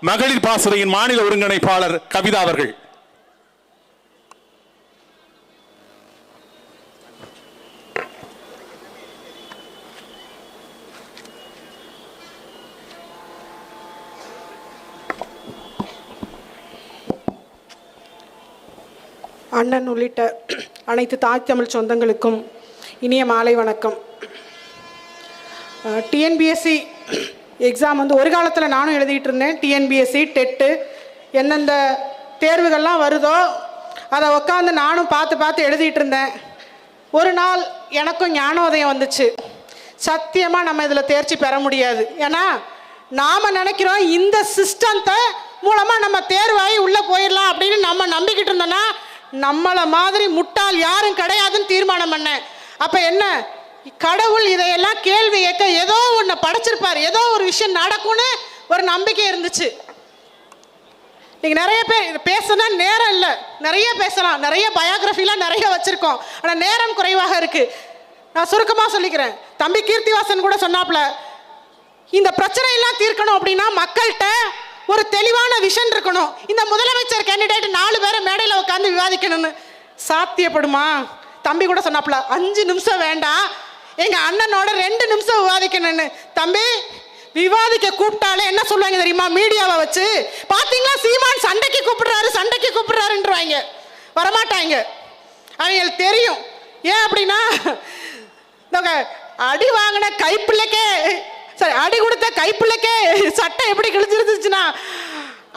மகளிர் பாசறையின் மாநில ஒருங்கிணைப்பாளர் கவிதா அவர்கள். அண்ணன் உள்ளிட்ட அனைத்து தாய் தமிழ் சொந்தங்களுக்கும் இனிய மாலை வணக்கம். டிஎன்பிஎஸ்சி எக்ஸாம் வந்து ஒரு காலத்தில் நானும் எழுதிட்டு இருந்தேன். டிஎன்பிஎஸ்சி டெட்டு எந்தெந்த தேர்வுகள்லாம் வருதோ அதை உட்காந்து நானும் பார்த்து பார்த்து எழுதிட்டு இருந்தேன். ஒரு நாள் எனக்கும் ஞானோதயம் வந்துச்சு. சத்தியமாக நம்ம இதில் தேர்ச்சி பெற முடியாது. ஏன்னா நாம் நினைக்கிறோம் இந்த சிஸ்டத்தை மூலமாக நம்ம தேர்வாகி உள்ளே போயிடலாம் அப்படின்னு நம்ம நம்பிக்கிட்டு இருந்தோன்னா நம்மளை மாதிரி முட்டாள் யாரும் கிடையாதுன்னு தீர்மானம் பண்ணேன். அப்போ என்ன? கடவுள் இதையெல்லாம் கேள்வி கேட்க ஏதோ ஒன்று படைச்சிருப்பார். ஏதோ ஒரு விஷயம் நடக்கும்னு ஒரு நம்பிக்கை இருந்துச்சு. நீங்கள் நிறைய பேர் பேசுனா நேரம் இல்லை. நிறைய பேசலாம். நிறைய பயோகிராஃபிலாம் நிறைய வச்சுருக்கோம். ஆனால் நேரம் குறைவாக இருக்குது நான் சுருக்கமாக சொல்லிக்கிறேன். தம்பி கீர்த்திவாசன் கூட சொன்னாப்ல இந்த பிரச்சனையெல்லாம் தீர்க்கணும் அப்படின்னா மக்கள்கிட்ட ஒரு தெளிவான விஷன் இருக்கணும். இந்த முதலமைச்சர் கேண்டிடேட் நாலு பேரை மேடையில் உட்காந்து விவாதிக்கணும்னு. சாத்தியப்படுமா? தம்பி கூட சொன்னாப்ல அஞ்சு நிமிஷம் வேண்டாம். எங்கள் அண்ணனோட ரெண்டு நிமிஷம் விவாதிக்கணும்னு. தம்பி விவாதிக்க கூப்பிட்டாலே என்ன சொல்லுவாங்க தெரியுமா? மீடியாவை வச்சு பார்த்தீங்களா சீமான் சண்டைக்கு கூப்பிடுறாரு சண்டைக்கு கூப்பிடுறாருன்றவாங்க. வரமாட்டாங்க. அவங்களுக்கு தெரியும். ஏன் அப்படின்னா அடி வாங்கின கைப்பிள்ளைக்கே சரி அடி கொடுத்த கைப்பிள்ளைக்கே சட்டை எப்படி கிழிச்சிருந்துச்சுன்னா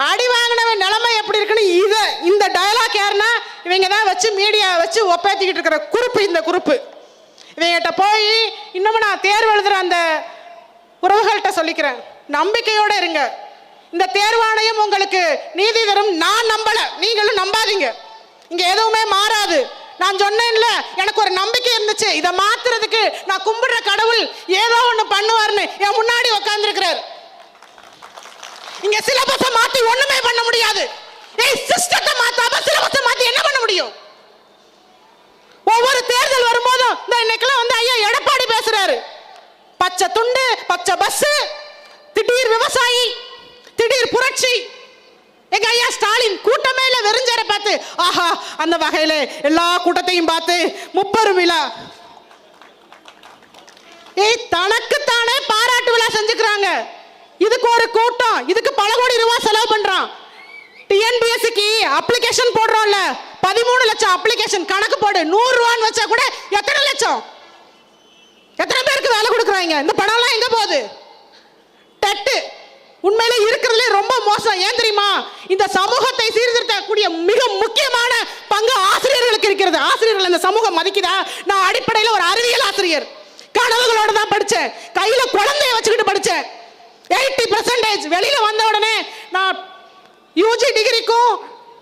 அடி வாங்கினவன் நிலைமை எப்படி இருக்குன்னு இதை இந்த டயலாக் யாருன்னா இவங்க தான் வச்சு மீடியாவை வச்சு ஒப்பேத்திக்கிட்டு இருக்கிற குறிப்பு இந்த குறிப்பு. இவங்கிட்ட போய் இன்னமும் நான் தேர்வு எழுதுகிற அந்த உறவுகள்கிட்ட சொல்லிக்கிறேன். நம்பிக்கையோட இருங்க. இந்த தேர்வாணையம் உங்களுக்கு நீதி தரும். நான் நம்பலை. நீங்களும் நம்பாதீங்க. இங்கே எதுவுமே மாறாது. நான் சொன்னேன்ல எனக்கு ஒரு நம்பிக்கை இருந்துச்சு. இதை மாத்துறதுக்கு நான் கும்பிடுற கடவுள் ஏதோ ஒன்று பண்ணுவார்னு என் முன்னாடி உட்காந்துருக்கிறார் இங்க சிலபஸை மாத்தி ஒண்ணுமே பண்ண முடியாது. ஏய் சிஸ்டத்தை மாத்தாம சிலபஸை மாத்தி என்ன பண்ண முடியும்? ஒவ்வொரு தேர்தல் வரும்போதும் இந்த இன்னைக்கெல்லாம் வந்து ஐயா எடப்பாடி பேசுறாரு. பச்சை துண்டு பச்சை பஸ் திடீர் விவசாயி திடீர் புரட்சி. எங்க ஐயா ஸ்டாலின் கூட்டமே இல்ல வெறிஞ்சரை பார்த்து ஆஹா அந்த வகையில எல்லா கூட்டத்தையும் பார்த்து முப்பெரும் விழா. ஏய் தனக்குத்தானே பாராட்டு விழா செஞ்சுக்கிறாங்க. இதுக்கு ஒரு கூட்டம் இதுக்கு பல கோடி ரூபாய் செலவு பண்றான். டிஎன்பிஎஸ்சிக்கு அப்ளிகேஷன் போடுறோம்ல. பதிமூணு லட்சம் அப்ளிகேஷன் கணக்கு போடு. நூறு ரூபான்னு வச்சா கூட எத்தனை லட்சம்? எத்தனை பேருக்கு வேலை கொடுக்குறாங்க? இந்த பணம்லாம் எங்க போகுது? டெட்டு உண்மையில இருக்கிறதுல ரொம்ப மோசம். ஏன் தெரியுமா? இந்த சமூகத்தை சீர்திருத்தக்கூடிய மிக முக்கியமான பங்கு ஆசிரியர்களுக்கு இருக்கிறது. ஆசிரியர்கள் இந்த சமூகம் மதிக்குதா? நான் அடிப்படையில் ஒரு அறிவியல் ஆசிரியர். கனவுகளோட தான் படித்தேன் கையில குழந்தைய வச்சுக்கிட்டு படித்தேன் எயிட்டி பர்சன்டேஜ் வெளியில வந்த உடனே நான் யூஜி டிகிரிக்கும்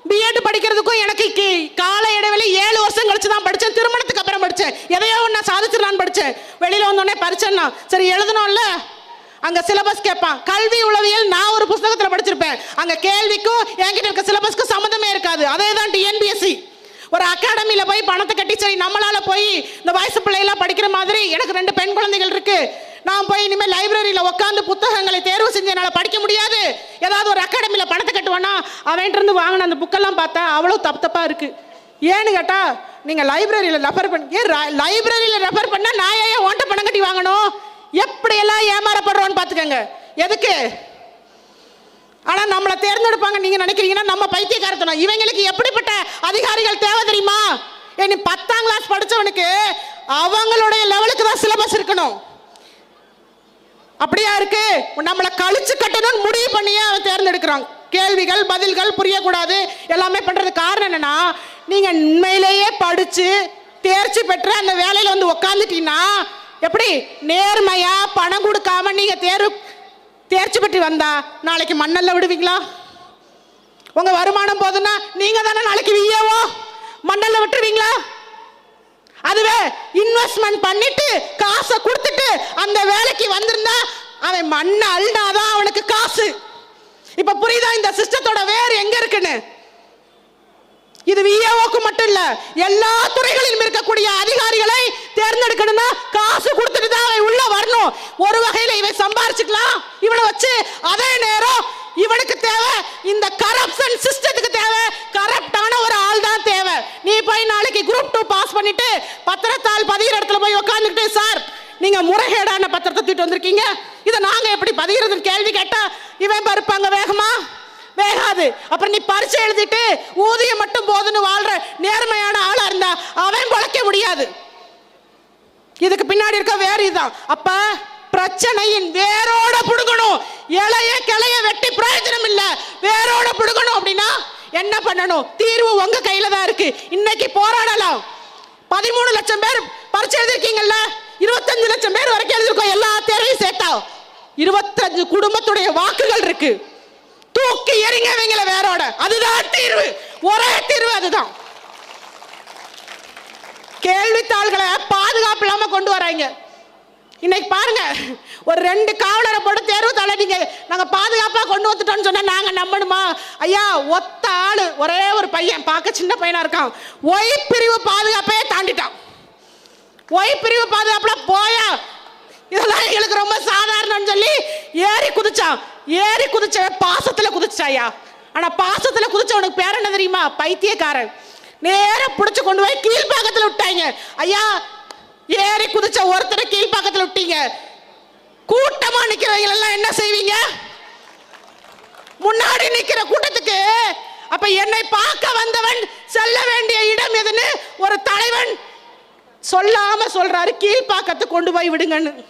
பிஎட் படிக்கிறதுக்கும் எனக்கு கி- கால இடைவெளி ஏழு வருஷம் கழிச்சு தான் படித்தேன் திருமணத்துக்கு அப்புறம் படித்தேன் எதையோ ஒன்று நான் சாதிச்சிடலான்னு படித்தேன் வெளியில் வந்தோடனே பரிச்சேன்னா சரி எழுதணும்ல? அங்கே சிலபஸ் கேட்பான் கல்வி உளவியல் நான் ஒரு புஸ்தகத்தில் படிச்சிருப்பேன். அங்கே கேள்விக்கும் என்கிட்ட இருக்க சிலபஸ்க்கும் சம்மந்தமே இருக்காது. அதே தான் டிஎன்பிஎஸ்சி ஒரு அகாடமியில் போய் பணத்தை கட்டி சரி நம்மளால் போய் இந்த வயசு பிள்ளையெல்லாம் படிக்கிற மாதிரி எனக்கு ரெண்டு பெண் குழந்தைகள் இருக்குது நான் போய் இனிமேல் லைப்ரரியில் உட்காந்து புத்தகங்களை தேர்வு செஞ்சு என்னால் படிக்க முடியாது. ஏதாவது ஒரு அகாடமியில் பணத்தை கட்டுவானா? அவன்கிட்ட வாங்கின அந்த புக்கெல்லாம் பார்த்தா அவ்வளோ தப்பு தப்பாக இருக்குது ஏன்னு கேட்டா நீங்கள் லைப்ரரியில் ரெஃபர் பண்ணி ஏன் லைப்ரரியில் ரெஃபர் பண்ணால் நான் ஏன் ஓன்ட்ட பணம் கட்டி வாங்கணும்? எப்படியெல்லாம் ஏமாறப்படுறோன்னு பார்த்துக்கங்க. எதுக்கு? ஆனால் நம்மளை தேர்ந்தெடுப்பாங்க நீங்கள் நினைக்கிறீங்கன்னா நம்ம பைத்தியக்காரத்தனம். இவங்களுக்கு எப்படிப்பட்ட அதிகாரிகள் தேவை தெரியுமா? இனி பத்தாம் கிளாஸ் படித்தவனுக்கு அவங்களுடைய லெவலுக்கு தான் சிலபஸ் இருக்கணும். அப்படியா இருக்கு? நம்மளை கழிச்சு கட்டணும்னு முடிவு பண்ணியே அவன் தேர்ந்தெடுக்கிறாங்க கேள்விகள் பதில்கள் புரியக்கூடாது. எல்லாமே பண்றது காரணம் என்னன்னா நீங்க உண்மையிலேயே படிச்சு தேர்ச்சி பெற்று அந்த வேலையில வந்து உக்காந்துட்டீங்கன்னா எப்படி? நேர்மையா பணம் கொடுக்காம நீங்க தேர்வு தேர்ச்சி பெற்று வந்தா நாளைக்கு மண்ணல்ல விடுவீங்களா? உங்க வருமானம் போதுன்னா நீங்க தானே நாளைக்கு விஏவோ மண்ணல்ல விட்டுருவீங்களா? அதுவே இன்வெஸ்ட்மெண்ட் பண்ணிட்டு காசை கூட அந்த வேலைக்கு வந்திருந்தா அவன் மண்ணை அள்ளினாதான் அவனுக்கு காசு. இப்ப புரியுதா இந்த சிஸ்டத்தோட வேர் எங்க இருக்குன்னு? இது விஏஓக்கு மட்டும் இல்ல எல்லா துறைகளிலும் இருக்கக்கூடிய அதிகாரிகளை தேர்ந்தெடுக்கணும்னா காசு கொடுத்துட்டு தான் அவன் உள்ள வரணும். ஒரு வகையில இவன் சம்பாரிச்சுக்கலாம் இவனை வச்சு அதே நேரம் இவனுக்கு தேவை இந்த கரப்ஷன் சிஸ்டத்துக்கு தேவை கரப்டான ஒரு ஆள் தான் தேவை. நீ போய் நாளைக்கு குரூப் டூ பாஸ் பண்ணிட்டு பத்திரத்தால் பதிகிற இடத்துல போய் உட்காந்துக்கிட்டு நீங்க முறைகேடான பத்திரத்தை தூக்கிட்டு வந்திருக்கீங்க. இதை நாங்க எப்படி பதிகிறதுன்னு கேள்வி கேட்டா இவன் பருப்பாங்க வேகமா? வேகாது. அப்புறம் நீ பரிச்சை எழுதிட்டு ஊதியம் மட்டும் போதுன்னு வாழ்ற நேர்மையான ஆளா இருந்தா அவன் குலைக்க முடியாது. இதுக்கு பின்னாடி இருக்க வேறு இதுதான். அப்ப பிரச்சனையின் வேரோட புடுங்கணும். இலைய கிளைய வெட்டி பிரயோஜனம் இல்ல. வேரோட புடுங்கணும் அப்படின்னா என்ன பண்ணணும்? தீர்வு உங்க கையில தான் இருக்கு. இன்னைக்கு போராடலாம். பதிமூணு லட்சம் பேர் பரிச்சை எழுதி லட்சம் பேர் வரைக்கும் எழுதிருக்கோம் எல்லா தேர்வையும் சேர்த்தா இருபத்தஞ்சு குடும்பத்துடைய வாக்குகள் இருக்கு. தூக்கி எறிங்க இவங்கள வேறோட அதுதான் தீர்வு. ஒரே தீர்வு அதுதான். கேள்வித்தாள்களை பாதுகாப்பு இல்லாம கொண்டு வராங்க. இன்னைக்கு பாருங்க ஒரு ரெண்டு காவலரை போட்டு தேர்வு தாள நீங்க நாங்க பாதுகாப்பா கொண்டு வந்துட்டோம்னு சொன்னா நாங்க நம்பணுமா? ஐயா ஒத்த ஆளு. ஒரே ஒரு பையன். பார்க்க சின்ன பையனா இருக்கான். ஒய் பிரிவு பாதுகாப்பே தாண்டிட்டான். ஒய் பிரிவு பாதுகாப்புல போயா. இதெல்லாம் எங்களுக்கு ரொம்ப சாதாரணம்னு சொல்லி ஏறி குதிச்சான். ஏறி குதிச்ச பாசத்துல குதிச்சாயா. ஆனா பாசத்துல குதிச்சவனுக்கு பேர் என்ன தெரியுமா? பைத்தியக்காரன். நேர புடிச்சு கொண்டு போய் கீழ்பாக்கத்துல விட்டாங்க. ஐயா ஏறி குதிச்ச ஒருத்தரை கீழ்பாக்கத்துல விட்டீங்க. கூட்டமா நிக்கிறவங்க எல்லாம் என்ன செய்வீங்க? முன்னாடி நிக்கிற கூட்டத்துக்கு. அப்ப என்னை பார்க்க வந்தவன் செல்ல வேண்டிய இடம் எதுன்னு ஒரு தலைவன் சொல்லாம சொல்றாரு கீழ்ப்பாக்கத்தை கொண்டு போய் விடுங்கன்னு.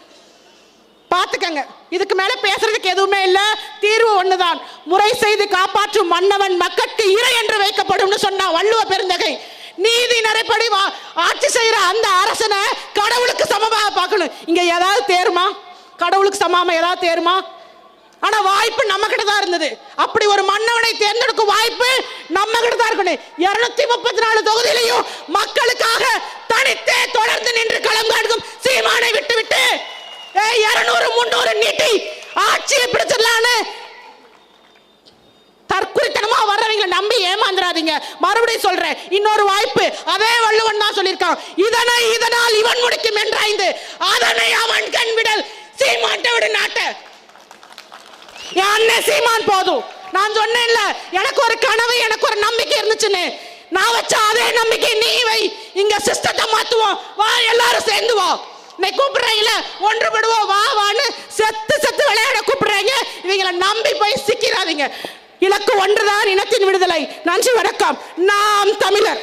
பார்த்துக்கங்க. இதுக்கு மேல பேசுறதுக்கு எதுவுமே இல்ல. தீர்வு ஒண்ணுதான். முறை செய்து காப்பாற்றும் மன்னவன் மக்களுக்கு இறை என்று வைக்கப்படும்னு சொன்னா வள்ளுவ பெருந்தகை. நீதி நடைப்படி வா- ஆட்சி செய்யற அந்த அரசனை கடவுளுக்கு சமமாக பார்க்கணும். இங்க ஏதாவது தேருமா? கடவுளுக்கு சமமா ஏதாவது தேருமா? ஆனா வாய்ப்பு நம்ம கிட்ட தான் இருந்தது. அப்படி ஒரு மன்னவனை தேர்ந்தெடுக்கும் வாய்ப்பு நம்ம கிட்ட தான் இருக்கணும். இருநூத்தி முப்பத்தி நாலு தொகுதியிலையும் மக்களுக்காக தனித்தே தொடர்ந்து நின்று களம் காண்கும் சீமானை விட்டுவிட்டு இருநூறு முன்னூறு நீட்டி ஆட்சியை பிடிச்சிடலான்னு தற்குறித்தனமா வர்றவங்களை நம்பி ஏமாந்துடாதீங்க மறுபடியும் சொல்றேன் இன்னொரு வாய்ப்பு. அதே வள்ளுவன் தான் சொல்லியிருக்கான் இதனை இதனால் இவன் முடிக்கும் என்றாய்ந்து அதனை அவன் கண் விடல். சீமாட்ட விடு நாட்ட. என் அண்ணன் சீமான் போதும். நான் சொன்னேன்ல எனக்கு ஒரு கனவு எனக்கு ஒரு நம்பிக்கை இருந்துச்சுன்னு. நான் வச்ச அதே நம்பிக்கை நீ வை. இங்க சிஸ்டத்தை மாத்துவோம். வா எல்லாரும் சேர்ந்து வா. இன்னைக்கு கூப்பிடுறீங்கள? ஒன்றுபடுவோம். வா வான்னு செத்து செத்து விளையாட கூப்பிடுறாங்க. இவங்களை நம்பி போய் சிக்கிறாதீங்க. இலக்கு ஒன்றுதான் இனத்தின் விடுதலை. நன்றி வணக்கம். நாம் தமிழர்.